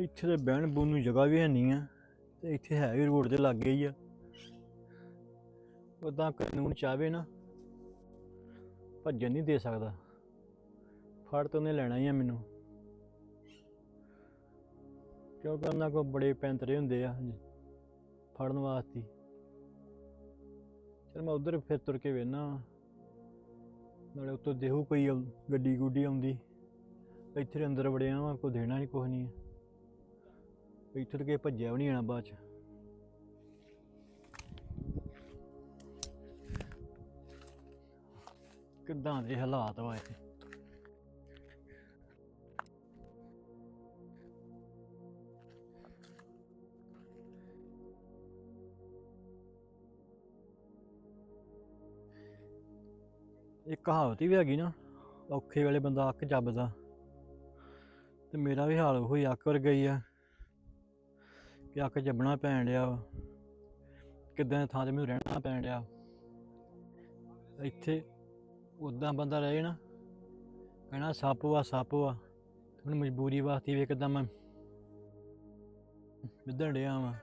ਇੱਥੇ ਤੇ ਬਹਿਣ ਬੂਣ ਨੂੰ ਜਗ੍ਹਾ ਵੀ ਹੈ ਨਹੀਂ ਆ, ਤੇ ਇੱਥੇ ਹੈ ਵੀ ਰੋਡ ਦੇ ਲਾਗੇ ਹੀ ਆ। ਉਦਾਂ ਕਾਨੂੰਨ ਚਾਹਵੇ ਨਾ, ਭੱਜਣ ਨਹੀਂ ਦੇ ਸਕਦਾ। ਫੜ ਤਾਂ ਉਹਨੇ ਲੈਣਾ ਹੀ ਆ ਮੈਨੂੰ। ਕਿਉਂਕਿ ਉਹਨਾਂ ਕੋਲ ਬੜੇ ਪੈਂਤਰੇ ਹੁੰਦੇ ਆ, ਫੜਨ ਵਾਸਤੇ। ਚਲ ਮੈਂ ਉਧਰ ਫਿਰ ਤੁਰ ਕੇ ਵੇਨਾ ਨਾਲੇ ਉੱਤੋਂ ਦੇਹੂ ਕੋਈ ਗੱਡੀ ਗੁੱਡੀ ਆਉਂਦੀ, ਇੱਥੇ ਅੰਦਰ ਵੜਿਆ ਵਾਂ, ਕੋਈ ਦੇਣਾ ਨਹੀਂ ਕੁਛ ਨਹੀਂ ਇੱਥੇ ਤੋਂ ਭੱਜਿਆ ਵੀ ਨਹੀਂ ਆਣਾ ਬਾਅਦ ਚ। ਕਿੱਦਾਂ ਦੇ ਹਾਲਾਤ ਵਾ ਇੱਥੇ? ਇੱਕ ਕਹਾਵਤ ਹੀ ਵੀ ਹੈਗੀ ਨਾ, ਔਖੇ ਵੇਲੇ ਬੰਦਾ ਅੱਖ ਜੱਬਦਾ ਤੇ ਮੇਰਾ ਵੀ ਹਾਲ ਉਹੀ ਅੱਖ ਵਰ ਗਈ ਆ। ਕਿ ਅੱਖ ਜੱਬਣਾ ਪੈਣ ਡਿਆ ਵਾ। ਕਿੱਦਾਂ ਦੀ ਥਾਂ ਤੇ ਮੈਨੂੰ ਰਹਿਣਾ ਪੈਣ ਡਿਆ। ਇੱਥੇ ਉਦਾਂ ਬੰਦਾ ਰਹੇ ਨਾ ਕਹਿਣਾ ਸੱਪ ਵਾ ਸੱਪ ਵਾ। ਹੁਣ ਮਜਬੂਰੀ ਵਾਸਤੇ ਵੀ ਕਿੱਦਾਂ ਮੈਂ ਵਿਧਣ ਡਿਆ ਵਾ।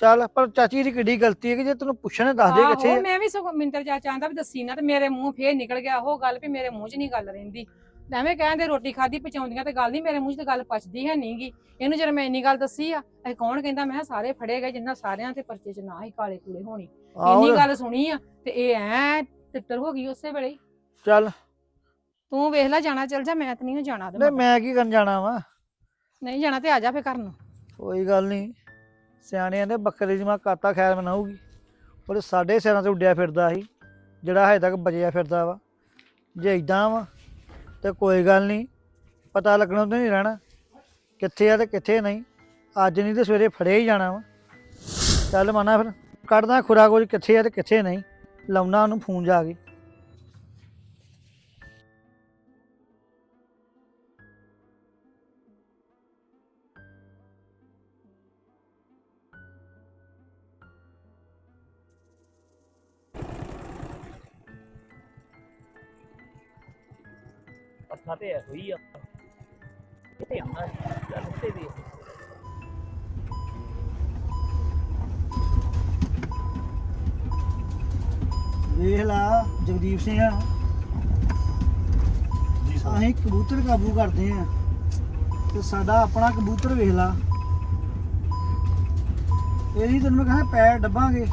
ਚੱਲ ਪਰ ਚਾਚੀ ਦੀ ਕਿੱਡੀ ਗਲਤੀ ਹੈ ਕਿ ਜੇ ਤੈਨੂੰ ਪੁੱਛਣ ਦੱਸ ਦੇ ਕਿੱਥੇ ਆਹੋ ਆ। ਮੈਂ ਵੀ ਸਗੋਂ ਮਿੰਦਰ ਜਾ ਚਾਹੁੰਦਾ ਵੀ ਦੱਸੀ ਨਾ ਤੇ ਮੇਰੇ ਮੂੰਹ ਫੇਰ ਨਿਕਲ ਗਿਆ ਉਹ ਗੱਲ ਵੀ ਮੇਰੇ ਮੂੰਹ 'ਚ ਨਹੀਂ ਗੱਲ ਰਹਿੰਦੀ। ਐਵੇਂ ਕਹਿੰਦੇ ਰੋਟੀ ਖਾਦੀ ਪਚਾਉਂਦੀਆਂ ਤੇ ਗੱਲ ਨਹੀਂ ਮੇਰੇ ਮੂੰਹ 'ਚ ਤੇ ਗੱਲ ਪਚਦੀ ਹੈ ਨਹੀਂਗੀ ਇਹਨੂੰ ਜਦੋਂ ਮੈਂ ਇੰਨੀ ਗੱਲ ਦੱਸੀ ਆ ਇਹ ਕੌਣ ਕਹਿੰਦਾ? ਮੈਂ ਕਿਹਾ ਸਾਰੇ ਫੜੇ ਗਏ ਜਿੰਨਾ ਸਾਰਿਆਂ ਤੇ ਪਰਚੇ 'ਚ ਨਾ ਹੀ ਕਾਲੇ ਕੂਲੇ ਹੋਣੀ। ਆਹੋ ਇੰਨੀ ਗੱਲ ਸੁਣੀ ਆ ਤੇ ਇਹ ਐ ਤਿੱਤਰ ਹੋ ਗਈ ਉਸੇ ਵੇਲੇ ਹੀ। ਚੱਲ। ਤੂੰ ਵੇਖ ਲੈ ਜਾਣਾ ਚੱਲ ਜਾ ਮੈਂ ਤੇ ਨਹੀਂ ਜਾਣਾ ਉਹਦੇ ਨਹੀਂ ਮਗਰ। ਮੈਂ ਕੀ ਕਰਨ ਜਾਣਾ ਵਾ? ਨਹੀਂ ਜਾਣਾ ਤੇ ਆ ਜਾ ਫੇ ਘਰ ਨੂੰ। ਕੋਈ ਗੱਲ ਨਹੀਂ ਸਿਆਣਿਆਂ ਦੇ ਬੱਕਰੇ ਦੀ ਮਾਂ ਕਾਤਾ ਖੈਰ ਮਨਾਊਗੀ। ਉਹ ਸਾਡੇ ਸਿਰਾਂ ਤੇ ਉੱਡਿਆ ਫਿਰਦਾ ਸੀ, ਜਿਹੜਾ ਹਜੇ ਤੱਕ ਬਚਿਆ ਫਿਰਦਾ ਵਾ। ਜੇ ਇਦਾਂ ਵਾ, ਤੇ ਕੋਈ ਗੱਲ ਨਹੀਂ, ਪਤਾ ਲੱਗਣਾ ਤੇ ਨਹੀਂ ਰਹਿਣਾ, ਕਿੱਥੇ ਆ ਤੇ ਕਿੱਥੇ ਨਹੀਂ। ਅੱਜ ਨਹੀਂ ਤੇ ਸਵੇਰੇ ਫੜਿਆ ਹੀ ਜਾਣਾ ਵਾ। ਚੱਲ ਮਨਾ ਫਿਰ, ਕੱਢਦਾ ਖੁਰਾ ਕੁਝ ਕਿੱਥੇ ਆ ਤੇ ਕਿੱਥੇ ਨਹੀਂ। ਲਾਉਣਾ ਉਹਨੂੰ ਫੋਨ ਜਾ ਕੇ। ਪੱਥਾ ਤੇ ਇਹੋ ਹੀ ਆ। ਕਿਤੇ ਆਉਂਦਾ ਚੱਲ ਤੇ ਵੀ ਵੇਖ ਲਾ ਜਗਦੀਪ ਸਿੰਘ। ਜੀ ਅਸੀਂ ਕਬੂਤਰ ਕਾਬੂ ਕਰਦੇ ਆ। ਤੇ ਸਾਡਾ ਆਪਣਾ ਕਬੂਤਰ ਵੇਖ ਲਾ। ਇਹਦੀ ਤੈਨੂੰ ਮੈਂ ਕਹਿੰਦਾ ਪੈਰ ਡੱਬਾਂਗੇ।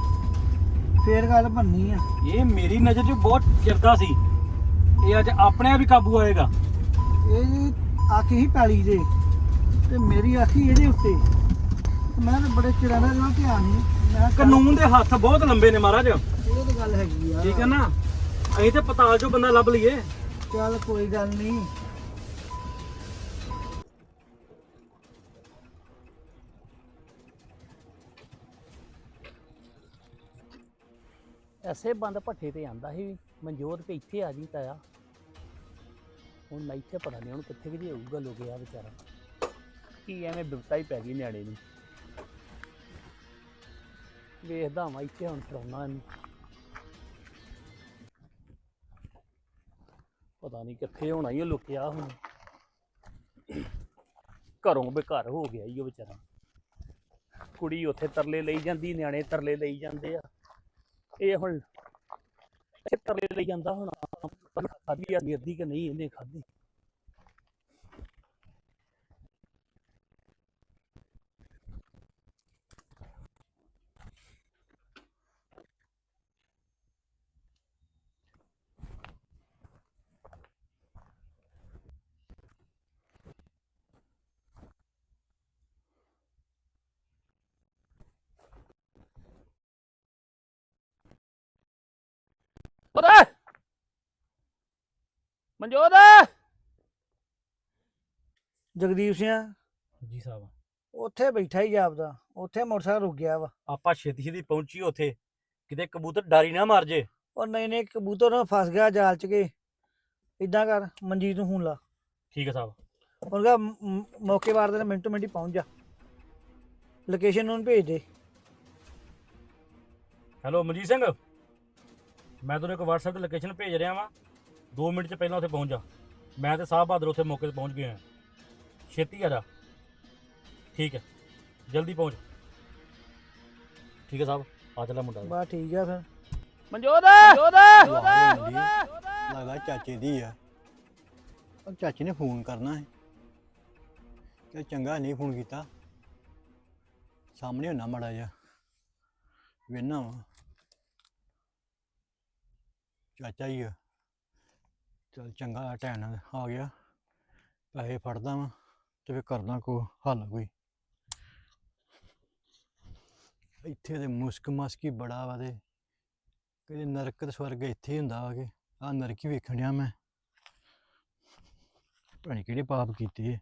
ਫੇਰ ਗੱਲ ਬੰਨੀ ਆ। ਇਹ ਮੇਰੀ ਨਜ਼ਰ 'ਚ ਬਹੁਤ ਚਿਰਦਾ ਸੀ। ਇਹ ਅੱਜ ਆਪਣੇ ਆਪ ਹੀ ਕਾਬੂ ਆਏਗਾ। ਇਹਦੀ ਅੱਖ ਹੀ ਪੈਲੀ ਦੇ ਤੇ ਮੇਰੀ ਹੀ ਇਹਦੇ ਉੱਤੇ। ਤੇ ਮੈਂ ਤਾਂ ਬੜੇ ਚਿਰਾਂ ਦਾ ਇਹਦਾ ਧਿਆਨ ਨਹੀਂ ਮੈਂ ਕਿਹਾ ਕਾਨੂੰਨ ਦੇ ਹੱਥ ਬਹੁਤ ਲੰਬੇ ਨੇ ਮਹਾਰਾਜ। ਇਹ ਤਾਂ ਗੱਲ ਹੈਗੀ ਆ। ਠੀਕ ਹੈ ਨਾ? ਅਸੀਂ ਤੇ ਪਤਾਲ 'ਚੋਂ ਬੰਦਾ ਲੱਭ ਲਈਏ। ਚੱਲ ਕੋਈ ਗੱਲ ਨਹੀਂ। ਐਸੇ ਬੰਦ ਭੱਠੇ ਤੇ ਆਂਦਾ ਸੀ ਮਨਜੋਤ ਕੇ ਇੱਥੇ ਆ ਜੀ ਤਾਇਆ। ਹੁਣ ਮੈਂ ਇੱਥੇ ਪਤਾ ਨਹੀਂ ਹੁਣ ਕਿੱਥੇ ਕਿਦੀ ਹੋਊਗਾ ਲੋਕਿਆ ਵਿਚਾਰਾ। ਕੀ ਐਵੇਂ ਬਿਪਤਾ ਹੀ ਪੈ ਗਈ ਨਿਆਣੇ ਨੂੰ। ਵੇਖਦਾ ਵਾਂ ਇੱਥੇ ਹੁਣ ਫੜਾਉਣਾ ਇਹਨੂੰ। ਪਤਾ ਨਹੀਂ ਕਿੱਥੇ ਹੋਣਾ ਹੀ ਉਹ ਲੁਕਿਆ ਹੁਣ। ਘਰੋਂ ਬੇਘਰ ਹੋ ਗਿਆ ਹੀ ਉਹ ਵਿਚਾਰਾ। ਕੁੜੀ ਉੱਥੇ ਤਰਲੇ ਲਈ ਜਾਂਦੀ, ਨਿਆਣੇ ਤਰਲੇ ਲਈ ਜਾਂਦੇ ਆ। ਇਹ ਹੁਣ ਇਹ ਤਰਲੇ ਲਈ ਜਾਂਦਾ ਹੁਣ। ਖਾਦੀ ਆ ਗਿਰਦੀ ਕਿ ਨਹੀਂ ਇਹਨੇ ਖਾਦੀ ਓਏ! ਮਨਜੋਤ! ਜਗਦੀਪ ਸਿੰਘ? ਜੀ ਸਾਹਿਬ। ਉੱਥੇ ਬੈਠਾ ਹੀ ਜਾਪਦਾ ਉੱਥੇ ਮੋਟਰਸਾਈਕਲ ਰੁਕ ਗਿਆ ਵਾ। ਆਪਾਂ ਛੇਤੀ ਛੇਤੀ ਪਹੁੰਚੀ ਉੱਥੇ। ਕਿਤੇ ਕਬੂਤਰ ਡਾਰੀ ਨਾ ਮਾਰ ਜੇ। ਉਹ ਨਹੀਂ ਨਹੀਂ ਕਬੂਤਰ ਨਾ ਫਸ ਗਿਆ ਜਾਲ ਚ ਕੇ। ਇਦਾਂ ਕਰ ਮਨਜੀਤ ਨੂੰ ਫੋਨ ਲਾ। ਠੀਕ ਹੈ ਸਾਹਿਬ। ਉਹਨੂੰ ਕਹ ਮੌਕੇ ਵਾਰ ਦੇ ਮਿੰਟੋ ਮਿੰਟ ਪਹੁੰਚ ਜਾ। ਲੋਕੇਸ਼ਨ ਉਹਨੂੰ ਭੇਜ ਦੇ। ਹੈਲੋ ਮਨਜੀਤ ਸਿੰਘ। ਮੈਂ ਤੁਹਾਨੂੰ ਇੱਕ WhatsApp ਤੇ ਲੋਕੇਸ਼ਨ ਭੇਜ ਰਿਹਾ ਵਾਂ। 2 ਮਿੰਟ ਚ ਪਹਿਲਾਂ ਉੱਥੇ ਪਹੁੰਚ ਜਾ। ਮੈਂ ਤੇ ਸਾਹਿਬ ਬਹਾਦਰ ਉੱਥੇ ਮੌਕੇ ਤੇ ਪਹੁੰਚ ਗਏ ਹਾਂ। ਛੇਤੀ ਆ ਜਾ। ਠੀਕ ਹੈ। ਜਲਦੀ ਪਹੁੰਚ। ਠੀਕ ਹੈ ਸਾਹਿਬ ਆ ਚੱਲਾ ਮੁੰਡਾ। ਬਾ ਠੀਕ ਆ ਫਿਰ। ਮਨਜੋਤ! ਮਨਜੋਤ! ਆ। ਲੱਗਦਾ ਚਾਚੇ ਦੀ ਆ। ਉਹ ਚਾਚੇ ਨੇ ਫੋਨ ਕਰਨਾ ਹੈ ਕਿ ਚੰਗਾ ਨਹੀਂ ਫੋਨ ਕੀਤਾ? ਸਾਹਮਣੇ ਹੋਣਾ ਮੜਾ ਜਾ ਵੇਨਾ ਵਾ। ਚਾਚਾ ਹੀ ਆ। ਚਲ ਚੰਗਾ ਟਾਈਮ ਆ ਗਿਆ। ਪੈਸੇ ਫੜਦਾ ਵਾਂ ਤੇ ਫਿਰ ਕਰਦਾ ਕੋ ਹੱਲ ਕੋਈ। ਇੱਥੇ ਤੇ ਮੁਸਕ ਮਸਕੀ ਬੜਾ ਵਾ ਤੇ ਕਦੇ ਨਰਕ ਤੇ ਸਵਰਗ ਇੱਥੇ ਹੀ ਹੁੰਦਾ ਵਾ ਕਿ ਆ ਨਰਕ ਹੀ ਵੇਖਣ ਡਿਆ ਮੈਂ। ਪਤਾ ਨੀ ਕਿਹੜੇ ਪਾਪ ਕੀਤੇ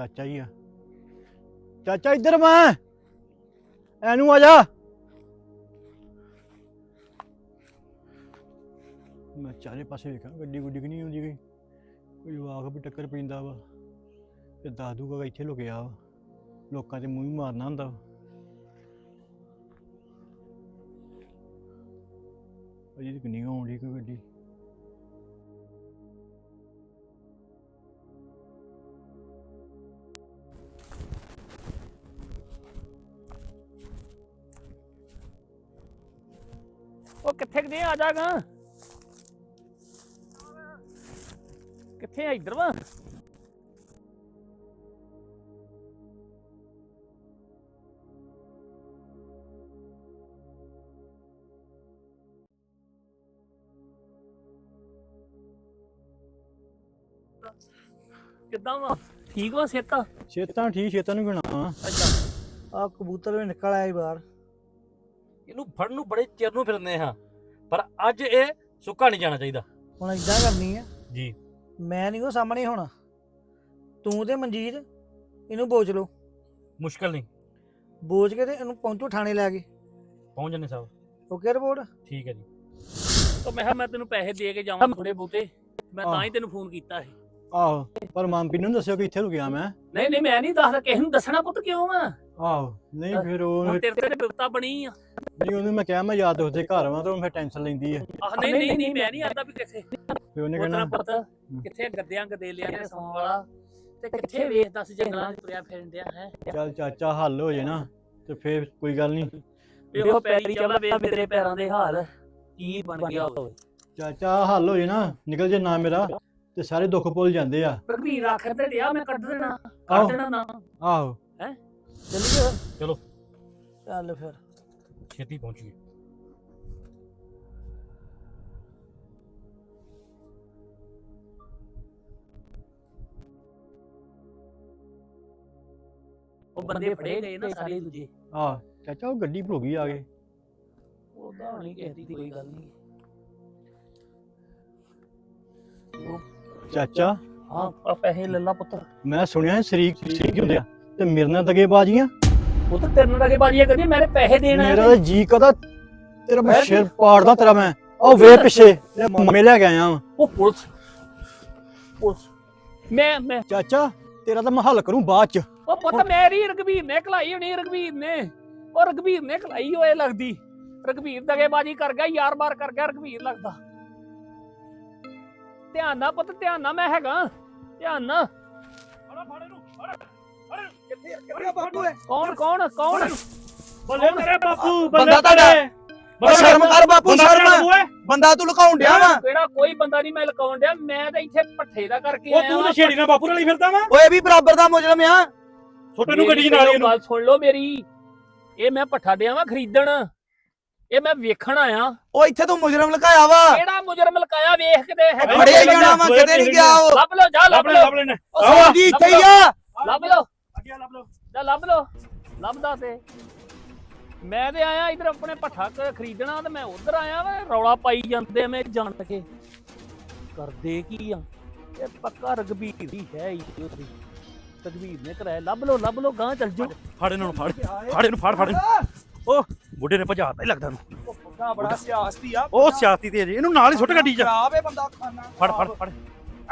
ਚਾਚਾ ਹੀ ਆ। ਚਾਚਾ, ਇੱਧਰ ਮੈਂ। ਐਨੂੰ ਆ ਜਾ। ਮੈਂ ਚਾਰੇ ਪਾਸੇ ਵੇਖਾਂ, ਗੱਡੀ ਗੁੱਡੀ ਕਿ ਨਹੀਂ ਆਉਂਦੀ ਗਈ ਕੋਈ ਵਾਕ ਵੀ ਟੱਕਰ ਪੈਂਦਾ ਵਾ। ਤੇ ਦੱਸ ਦੂਗਾ ਕਿ ਇੱਥੇ ਲੁਕਿਆ ਵਾ। ਲੋਕਾਂ ਦੇ ਮੂੰਹ ਹੀ ਮਾਰਨਾ ਹੁੰਦਾ ਵਾ। ਅਜੇ ਤੱਕ ਨਹੀਂ ਆਉਂਦੀ ਕੋਈ ਗੱਡੀ। ਉਹ ਕਿੱਥੇ ਗਏ ਆ ਜਾਗਾ ਕਿੱਥੇ ਆ ਇੱਧਰ ਵਾ? ਕਿੱਦਾਂ ਵਾ? ਠੀਕ ਵਾ ਸੇਤਾ ਛੇਤਾਂ ਠੀਕ ਛੇਤਾਂ ਨੂੰ ਗਿਣਾ। ਅੱਛਾ। ਆ ਕਬੂਤਰ ਵੀ ਨਿਕਲ ਆਇਆ ਸੀ ਬਾਹਰ। ਇਹਨੂੰ ਫੜਨ ਨੂੰ ਬੜੇ ਚਿਰ ਨੂੰ ਫਿਰਨੇ ਹਾਂ। ਪਰ ਅੱਜ ਇਹ ਸੁੱਕਾ ਨਹੀਂ ਜਾਣਾ ਚਾਹੀਦਾ। ਹੁਣ ਇਦਾਂ ਕਰਨੀ ਆ। ਜੀ। ਮੈਂ ਨਹੀਂ ਉਹ ਸਾਹਮਣੇ ਹੋਣਾ। ਤੂੰ ਤੇ ਮਨਜੀਤ ਇਹਨੂੰ ਬੋਚ ਲਓ। ਮੁਸ਼ਕਲ ਨਹੀਂ। ਬੋਚ ਕੇ ਤੇ ਇਹਨੂੰ ਪਹੁੰਚੋ ਥਾਣੇ ਲੈ ਕੇ। ਪਹੁੰਚ ਜੰਨੇ ਸਾਹਿਬ ਓਕੇ ਰਿਪੋਰਟ? ਠੀਕ ਹੈ ਜੀ। ਤਾਂ ਮੈਂ ਕਿਹਾ ਮੈਂ ਤੈਨੂੰ ਪੈਸੇ ਦੇ ਕੇ ਜਾਵਾਂ ਥੋੜੇ ਬਹੁਤੇ। ਮੈਂ ਤਾਂ ਹੀ ਤੈਨੂੰ ਫੋਨ ਕੀਤਾ ਸੀ। ਆਹੋ। ਪਰ ਮਾਮਪੀ ਨੂੰ ਦੱਸਿਓ ਕਿ ਇੱਥੇ ਲੁਕਿਆ ਮੈਂ। ਨਹੀਂ ਨਹੀਂ ਮੈਂ ਨਹੀਂ ਦੱਸਦਾ। ਕਿਸੇ ਨੂੰ ਦੱਸਣਾ ਪੁੱਤ ਕਿਉਂ ਆ? ਆਹੋ ਨਹੀਂ ਫਿਰ ਉਹ ਹੁਣ ਤੇਰੇ ਤੇ ਬਿਪਤਾ ਬਣੀ ਆ। ਨਹੀਂ ਉਹਨੂੰ ਮੈਂ ਕਿਹਾ ਮੈਂ ਯਾਦ ਉਸਦੇ ਘਰ ਵਾਂ ਤੇ ਉਹ ਫਿਰ ਟੈਨਸ਼ਨ ਲੈਂਦੀ ਆ। ਆਹ ਨਹੀਂ ਨਹੀਂ ਨਹੀਂ ਮੈਂ ਨਹੀਂ। ਆਂਦਾ ਵੀ ਕਿੱਥੇ। ਫਿਰ ਉਹਨੇ ਉਹਤਰਾ ਕਹਿਣਾ ਪੁੱਤ ਕਿੱਥੇ ਗੱਦਿਆਂ ਗਦੇਲਿਆਂ ਦੇ ਸੌਣ ਵਾਲਾ? ਤੇ ਕਿੱਥੇ ਵੇਖ ਦੱਸ ਜੰਗਲਾਂ 'ਚ ਤੁਰਿਆ ਫਿਰਨ ਡਿਆ ਹੈ? ਚੱਲ ਚਾਚਾ ਹੱਲ ਹੋ ਜੇ ਨਾ ਤੇ ਫਿਰ ਕੋਈ ਗੱਲ ਨਹੀਂ। ਇਹੋ ਪੈਰੀ ਚੱਲਾ ਵੇ ਮੇਰੇ ਪੈਰਾਂ ਦੇ ਹਾਲ ਕੀ ਬਣ ਗਿਆ ਹੋਵੇ। ਚਾਚਾ ਹੱਲ ਹੋ ਜੇ ਨਾ ਨਿਕਲ ਜੇ ਨਾ ਮੇਰਾ ਤੇ ਸਾਰੇ ਦੁੱਖ ਭੁੱਲ ਜਾਂਦੇ ਆ। ਰਘਵੀਰ ਆਖਰ ਤੇ ਡਿਆ ਮੈਂ ਕੱਢ ਦੇਣਾ। ਆਹੋ। ਕੱਢ ਦੇਣਾ ਨਾ। ਆਹੋ। ਚੱਲੀਏ ਫਿਰ ਚਲੋ ਚੱਲ ਫਿਰ ਛੇਤੀ ਪਹੁੰਚੀਏ ਉਹ ਬੰਦੇ ਫੜੇ ਗਏ ਨਾ ਸਾਰੇ ਦੂਜੇ ਆਹ ਚਾਚਾ ਉਹ ਗੱਡੀ ਭੁੱਲ ਗਈ ਆ ਗਏ ਉਹਦਾ ਨਹੀਂ ਕਿਸੇ ਦੀ ਕੋਈ ਗੱਲ ਨਹੀਂ ਚਾਚਾ ਹਾਂ ਆ ਪੈਸੇ ਲੈ ਲਾ ਪੁੱਤਰ ਮੈਂ ਸੁਣਿਆ ਸ਼ਰੀਕ ਸ਼ਰੀਕ ਹੁੰਦੇ ਆ ਤੇ ਮੇਰੇ ਨਾਲ ਦਗੇ ਬਾਜੀਆਂ ਉਹ ਤਾਂ ਤੇਰੇ ਨਾਲ ਬਾਜੀਆਂ ਕਰਦੀ ਮੇਰੇ ਪੈਸੇ ਦੇਣਾ ਮੇਰਾ ਤਾਂ ਜੀ ਕਦਾ ਤੇਰਾ ਮੈਂ ਸਿਰ ਪਾੜਦਾ ਤੇਰਾ ਮੈਂ। ਉਹ ਵੇ ਪਿੱਛੇ ਤੇਰੇ ਮੰਮੇ ਲੈ ਕੇ ਆਇਆ ਵਾਂ। ਉਹ ਪੁਲਿਸ ਪੁਲਿਸ। ਮੈਂ ਮੈਂ ਚਾਚਾ ਤੇਰਾ ਤਾਂ ਮੈਂ ਹੱਲ ਕਰੂੰ ਬਾਅਦ ਚ। ਉਹ ਪੁੱਤ ਮੇਰੀ ਰਗਵੀਰ ਨੇ ਖਲਾਈ ਹੋਣੀ ਰਗਵੀਰ ਨੇ। ਉਹ ਰਗਵੀਰ ਨੇ ਖਲਾਈ ਹੋਏ ਲੱਗਦੀ। ਰਗਵੀਰ ਦਗੇਬਾਜੀ ਕਰ ਗਿਆ ਯਾਰ ਬਾਰ ਕਰ ਗਿਆ ਰਗਵੀਰ ਲੱਗਦਾ। ਧਿਆਨ ਨਾਲ ਪੁੱਤ ਧਿਆਨ ਨਾਲ ਮੈਂ ਹੈਗਾ। ਧਿਆਨ ਨਾਲ। ਕੌਣ ਕੌਣ ਕੌਣ? ਬੱਲੇ ਮੇਰੇ ਬਾਪੂ? ਬੰਦਾ ਤੁਹਾਡਾ। ਓ ਸ਼ਰਮ ਕਰ ਬਾਪੂ ਸ਼ਰਮ। ਬੰਦਾ ਤੂੰ ਲੁਕਾਉਣ ਡਿਆ ਵਾ। ਕਿਹੜਾ ਕੋਈ ਬੰਦਾ ਨਹੀਂ ਮੈਂ ਲਕਾਉਣ ਡਿਆ। ਮੈਂ ਤਾਂ ਇੱਥੇ ਪੱਠੇ ਦਾ ਕਰਕੇ ਉਹ ਆਇਆ ਤੂੰ ਵਾਂ। ਨਸ਼ੇੜੀ ਨਾਲ ਬਾਪੂ ਨਾਲ ਹੀ ਫਿਰਦਾ ਵਾ। ਓਏ ਵੀ ਬਰਾਬਰ ਦਾ ਮੁਜਰਮ ਆ। ਛੋਟੇ ਨੂੰ ਗੱਡੀ ਮੇਰੀ ਚ ਨਾਲ ਹੀ ਪਹਿਲੋਂ ਇਹਨੂੰ। ਗੱਲ ਸੁਣ ਲਓ ਮੇਰੀ। ਇਹ ਮੈਂ ਪੱਠਾ ਡਿਆ ਵਾਂ ਖਰੀਦਣ। ਇਹ ਮੈਂ ਵੇਖਣ ਆਇਆ। ਓ ਇੱਥੇ ਤੂੰ ਮੁਜਰਮ ਲੁਕਾਇਆ ਵਾ। ਕਿਹੜਾ ਮੁਜਰਮ ਲਕਾਇਆ? ਵੇਖ। ਫੜਿਆ ਹੀ ਜਾਣਾ ਵਾ ਕਿਤੇ ਨਹੀਂ ਗਿਆ ਉਹ। ਲੱਭ ਲਓ ਜਾ ਲੱਭ ਲੱਭ ਲੈ ਲਓ। ਲੱਭ ਲੈਣਾ। ਉਹ ਸੋਨ ਲੱਭ ਜੀ ਇੱਥੇ ਹੀ ਲਓ, ਆ। ਲੱਭ ਲਓ। ਲੱਭ ਲਓ। ਲੱਭ ਲਓ। ਲੱਭਦਾ ਤੇ। ਮੈਂ ਤੇ ਆਇਆ ਇਧਰ ਆਪਣੇ ਪੱਠਾ ਖਰੀਦਣਾ ਤੇ ਮੈਂ ਉਧਰ ਆਇਆ ਵਾ ਰੌਲਾ ਪਾਈ ਜਾਂਦੇ ਮੈਂ ਜਾਣ ਕੇ। ਕਰਦੇ ਕੀ ਆ? ਇਹ ਪੱਕਾ ਰਗਬੀਰ ਦੀ ਹੈ ਹੀ ਉਸਦੀ ਰਗਬੀਰ ਨੇ ਕਰਾਇਆ। ਲੱਭ ਲੋ ਲੱਭ ਲੋ ਗਾਂ ਚੱਲ ਜਾਓ। ਫੜ ਇਹਨਾਂ ਨੂੰ ਫੜ। ਫੜ ਇਹਨੂੰ ਫੜ ਫੜ ਇਹਨੂੰ। ਉਹ ਬੁੱਢੇ ਨੇ ਭਜਾਤਾ ਹੀ ਲੱਗਦਾ ਇਹਨੂੰ। ਬੰਦਾ ਬੜਾ ਸਿਆਸਤੀ ਆ ਉਹ ਸਿਆਸਤੀ ਤੇ ਜੀ ਇਹਨੂੰ ਨਾਲ ਹੀ ਸੁੱਟ ਗੱਡੀ 'ਚ। ਖਰਾਬ ਏ ਬੰਦਾ ਖਾਨਾ। ਫੜ ਫੜ ਫੜ।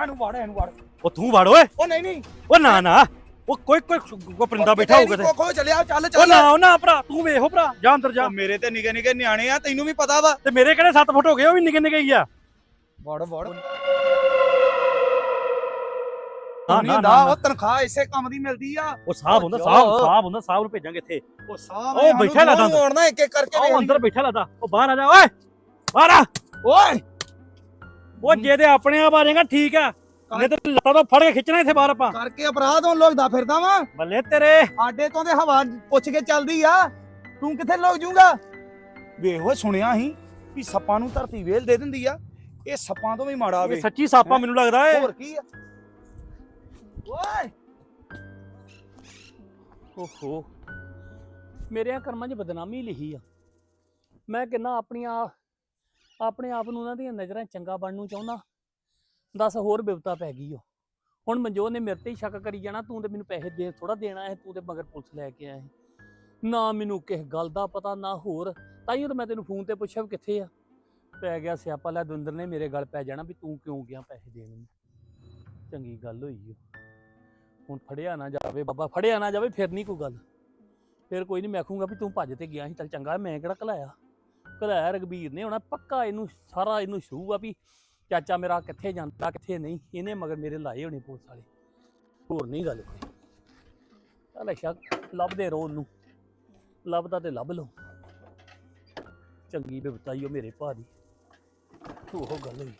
ਇਹਨੂੰ ਵੜ ਇਹਨੂੰ ਵੜ। ਉਹ ਤੂੰ ਵੜ ਓਏ। ਉਹ ਨਹੀਂ ਨਹੀਂ। ਉਹ ਨਾ ਨਾ। ਉਹ ਕੋਈ ਕੋਈ ਕੋਈ ਪਰਿੰਦਾ ਬੈਠਾ ਹੋਊਗਾ ਤੇ। ਕੋਖੋ ਚੱਲਿਆ ਚੱਲ ਉਹ ਚੱਲ। ਨਾ ਉਹ ਨਾ ਭਰਾ ਤੂੰ ਵੇਖੋ ਭਰਾ ਜਾ ਅੰਦਰ ਜਾ। ਉਹ ਮੇਰੇ ਤੇ ਨਿੱਕੇ ਨਿੱਕੇ ਨਿਆਣੇ ਆ ਤੈਨੂੰ ਵੀ ਪਤਾ ਵਾ। ਤੇ ਮੇਰੇ ਕਿਹੜੇ 7 ਫੁੱਟ ਹੋ ਗਏ ਉਹ ਵੀ ਨਿੱਕੇ ਨਿੱਕੇ ਹੀ ਆ। ਵੜ ਵੜ। ਨਹੀਂ ਨਾ, ਉਹ ਤਨਖਾਹ ਇਸੇ ਕੰਮ ਦੀ ਮਿਲਦੀ ਆ। ਉਹ ਸਾਹਿਬ ਹੁੰਦਾ। ਸਾਹਿਬ ਸਾਹਿਬ ਹੁੰਦਾ ਸਾਹਿਬ ਨੂੰ ਭੇਜਾਂਗੇ ਇੱਥੇ। ਉਹ ਸਾਹ ਉਹ ਬੈਠਾ ਲੱਗਦਾ ਅੰਦਰ। ਮੋੜਨਾ ਇੱਕ ਇੱਕ ਕਰਕੇ ਉਹ ਅੰਦਰ ਬੈਠਾ ਲੱਗਦਾ ਉਹ ਬਾਹਰ ਆ ਜਾ ਓਏ ਬਾਹਰ ਆ। ਓਏ। ਉਹ ਜੇ ਤੇ ਆਪਣੇ ਆਪ ਆ ਜਾਏਗਾ ਠੀਕ ਆ। ਨਹੀਂ ਤੇ ਲੱਤਾਂ ਤੋਂ ਫੜ ਕੇ ਖਿੱਚਣਾ ਇੱਥੇ ਬਾਹਰ ਆਪਾਂ। ਕਰਕੇ ਅਪਰਾਧ ਹੋਣ ਲੋਕਦਾ ਫਿਰਦਾ ਵਾ। ਬੱਲੇ ਤੇਰੇ। ਆਡੇ ਤੋਂ ਤੇ ਹਵਾ ਪੁੱਛ ਕੇ ਚੱਲਦੀ ਆ। ਤੂੰ ਕਿੱਥੇ ਲੋਕ ਜੂਗਾ? ਵੇਖ ਓਏ ਸੁਣਿਆ ਸੀ ਵੀ ਸੱਪਾਂ ਨੂੰ ਧਰਤੀ ਵੇਲ ਦੇ ਦਿੰਦੀ ਆ। ਇਹ ਸੱਪਾਂ ਤੋਂ ਵੀ ਮਾੜਾ ਇਹ ਵੇ। ਸੱਚੀ ਸਾਪਾ ਮੈਨੂੰ ਲੱਗਦਾ ਏ। ਹੋਰ ਕੀ ਆ? ਓਏ। ਓਹੋ। ਮੇਰੇ ਕਰਮਾਂ 'ਚ ਬਦਨਾਮੀ ਲਿਖੀ ਆ। ਮੈਂ ਕਿੰਨਾ ਆਪਣੀਆਂ ਆਪਣੇ ਆਪ ਨੂੰ ਉਹਨਾਂ ਦੀਆਂ ਨਜ਼ਰਾਂ 'ਚ ਚੰਗਾ ਬਣਨ ਨੂੰ ਚਾਹੁੰਦਾ। ਦੱਸ ਹੋਰ ਬਿਪਤਾ ਪੈ ਗਈ ਓ ਹੁਣ ਮਨਜੋਤ ਨੇ ਮੇਰੇ ਤੇ ਹੀ ਸ਼ੱਕ ਕਰੀ ਜਾਣਾ, ਤੂੰ ਤੇ ਮੈਨੂੰ ਪੈਸੇ ਦੇ ਥੋੜਾ ਦੇਣਾ ਹੈ, ਤੂੰ ਤੇ ਮਗਰ ਪੁਲਿਸ ਲੈ ਕੇ ਆਇਆ ਨਾ ਮੈਨੂੰ ਕਿਸ ਗੱਲ ਦਾ ਪਤਾ, ਨਾ ਹੋਰ। ਤਾਈਓ ਤਾਂ ਮੈਂ ਤੈਨੂੰ ਫੋਨ ਤੇ ਪੁੱਛਿਆ ਵੀ ਕਿੱਥੇ ਆ। ਪੈ ਗਿਆ ਸਿਆਪਾ, ਲੈ ਦਵਿੰਦਰ ਨੇ ਮੇਰੇ ਗੱਲ ਪੈ ਜਾਣਾ ਵੀ ਤੂੰ ਕਿਉਂ ਗਿਆ ਪੈਸੇ ਦੇਣ ਨੂੰ। ਚੰਗੀ ਗੱਲ ਹੋਈ ਓ। ਹੁਣ ਫੜਿਆ ਨਾ ਜਾਵੇ ਬਾਬਾ, ਫੜਿਆ ਨਾ ਜਾਵੇ, ਫਿਰ ਨਹੀਂ ਕੋਈ ਗੱਲ। ਫਿਰ ਕੋਈ ਨਹੀਂ ਮੈਂ ਆਖੂੰਗਾ ਵੀ ਤੂੰ ਭੱਜ ਤੇ ਗਿਆ ਸੀ, ਚੱਲ ਚੰਗਾ, ਮੈਂ ਕਿਹੜਾ ਘਲਾਇਆ। ਘਲਾਇਆ ਰਗਬੀਰ ਨੇ, ਹੋਣਾ ਪੱਕਾ ਇਹਨੂੰ, ਸਾਰਾ ਇਹਨੂੰ ਸ਼ੂ ਆ ਵੀ ਚਾਚਾ ਮੇਰਾ ਕਿੱਥੇ ਜਾਂਦਾ, ਕਿੱਥੇ ਨਹੀਂ, ਇਹਨੇ ਮਗਰ ਮੇਰੇ ਲਾਏ ਹੋਣੇ ਪੁਲਿਸ ਵਾਲੇ। ਹੋਰ ਨਹੀਂ ਗੱਲ ਕੋਈ। ਚੱਲ ਅੱਛਾ, ਲੱਭਦੇ ਰਹੋ ਉਹਨੂੰ। ਲੱਭਦਾ ਤੇ ਲੱਭ ਲਓ। ਚੰਗੀ ਬਿਪਤਾਈ ਮੇਰੇ ਭਾ ਦੀ। ਉਹ ਗੱਲ ਹੋਈ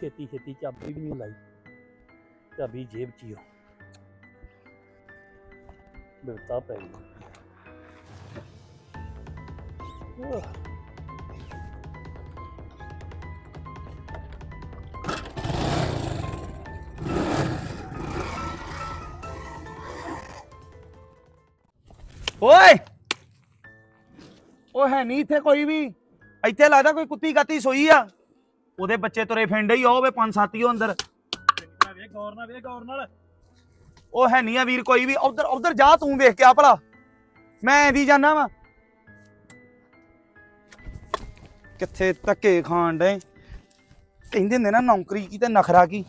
ਛੇਤੀ ਛੇਤੀ ਚਾਬੀ ਵੀ ਨਹੀਂ ਲਾਈ। ਚਾਬੀ ਜੇਬ 'ਚ ਹੀ ਓ ਬਿਪਤਾ ਪੈ ਗਈ। ਓਏ! ਉਹ ਹੈ ਨਹੀਂ ਇੱਥੇ ਕੋਈ ਵੀ। ਇੱਥੇ ਲੱਗਦਾ ਕੋਈ ਕੁੱਤੀ ਕਾਤੀ ਸੋਈ ਆ। ਉਹਦੇ ਬੱਚੇ ਤੁਰੇ ਫਿੰਡੇ ਹੀ ਆ, ਉਹ ਵੇ ਪੰਜ ਸੱਤ ਹੀ ਉਹ ਅੰਦਰ। ਵੇ ਗੌਰ ਨਾਲ ਵੇ ਗੌਰ ਨਾਲ ਉਹ ਹੈ ਨਹੀਂ ਆ ਵੀਰ, ਕੋਈ ਵੀ। ਉਧਰ ਉਧਰ ਜਾ ਤੂੰ ਵੇਖ ਕੇ ਆ ਭਲਾ। ਮੈਂ ਐਦੀ ਜਾਣਾ ਵਾ। ਕਿੱਥੇ ਧੱਕੇ ਖਾਣ ਡੇ ਕਹਿੰਦੇ ਹੁੰਦੇ ਨਾ, ਨੌਕਰੀ ਕੀ ਤੇ ਨਖਰਾ ਕੀ।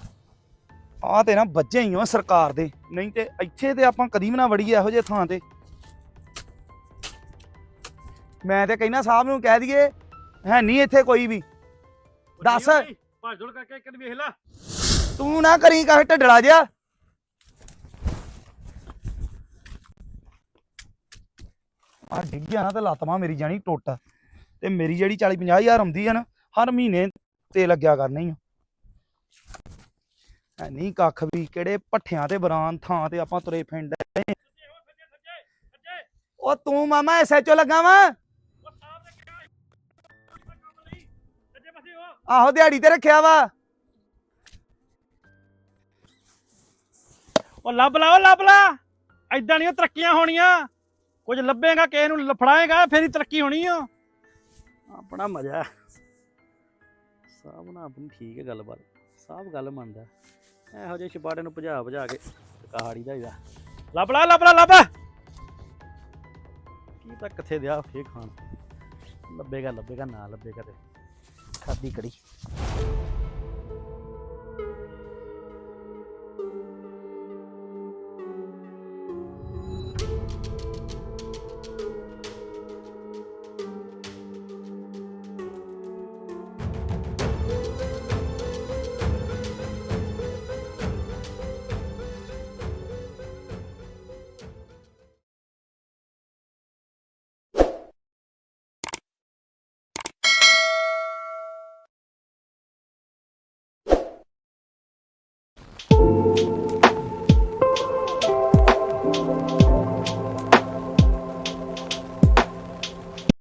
ਆ ਤੇ ਨਾ ਬੱਜੇ ਹੀ ਆ ਸਰਕਾਰ ਦੇ। ਨਹੀਂ ਤੇ ਇੱਥੇ ਤੇ ਆਪਾਂ ਕਦੀ ਵੀ ਨਾ ਵੜੀਏ ਇਹੋ ਜਿਹੇ ਥਾਂ ਤੇ। ਮੈਂ ਤੇ ਕਹਿੰਦਾ ਸਾਹਿਬ ਨੂੰ ਕਹਿ ਦਈਏ ਹੈ ਨਹੀਂ ਇੱਥੇ ਕੋਈ ਵੀ। ਦੱਸ। ਭੱਜ ਦੌੜ ਕਰਕੇ ਇੱਕ ਵੇਖ ਲੈ। ਤੂੰ ਨਾ ਕਰੀ ਕਹੇ ਢੱਡਲਾ ਜਿਆ ਆ ਡਿੱਗ ਗਿਆ ਨਾ ਤੇ ਲੱਤਮਾ ਮੇਰੀ ਜਾਣੀ ਟੁੱਟ। ਤੇ ਮੇਰੀ ਜਿਹੜੀ 40 50 ਹਜ਼ਾਰ ਆਉਂਦੀ ਆ ਨਾ ਹਰ ਮਹੀਨੇ ਤੇ ਲੱਗਿਆ ਕਰਨੀ ਆ। ਨਹੀਂ ਕੱਖ ਵੀ ਕਿਹੜੇ ਪੱਠਿਆਂ ਤੇ ਬਰਾਨ ਥਾਂ ਤੇ ਆਪਾਂ ਤੁਰੇ ਫਿੰਡ ਉਹ ਤੂੰ ਮਾਮਾ ਐਸਐਚਓ ਲੱਗਾ ਵਾ? ਆਹੋ ਦਿਹਾੜੀ ਤੇ ਰੱਖਿਆ ਵਾ। ਉਹ ਲੱਭ ਲਾ ਉਹ ਲੱਭ ਲਾ। ਐਦਾਂ ਨਹੀਂ ਤਰੱਕੀਆਂ ਹੋਣੀਆਂ। ਕੁਝ ਲੱਭੇਗਾ ਕਿਸੇ ਨੂੰ ਲਫੜਾਏਗਾ ਫਿਰ ਹੀ ਤਰੱਕੀ ਹੋਣੀ ਆ। ਆਪਣਾ ਮਜ਼ਾ। ਸਾਹਬ ਨਾਲ ਆਪਣੀ ਠੀਕ ਹੈ ਗੱਲਬਾਤ। ਸਾਹਬ ਗੱਲ ਮੰਨਦਾ। ਇਹੋ ਜਿਹੇ ਛਪਾੜੇ ਨੂੰ ਭਜਾ ਭਜਾ ਕੇ ਕਹਾੜੀ ਦਾ ਹੀਦਾ ਲੱਭ ਲਾ ਲੱਭ ਲਾ ਲੱਭ। ਕੀ ਤਾਂ ਕਿੱਥੇ ਦਿਆ ਫੇਕ ਖਾਣ। ਲੱਭੇਗਾ ਲੱਭੇਗਾ ਨਾ ਲੱਭੇਗਾ ਤੇ। ਖਾਦੀ ਕੜੀ うん。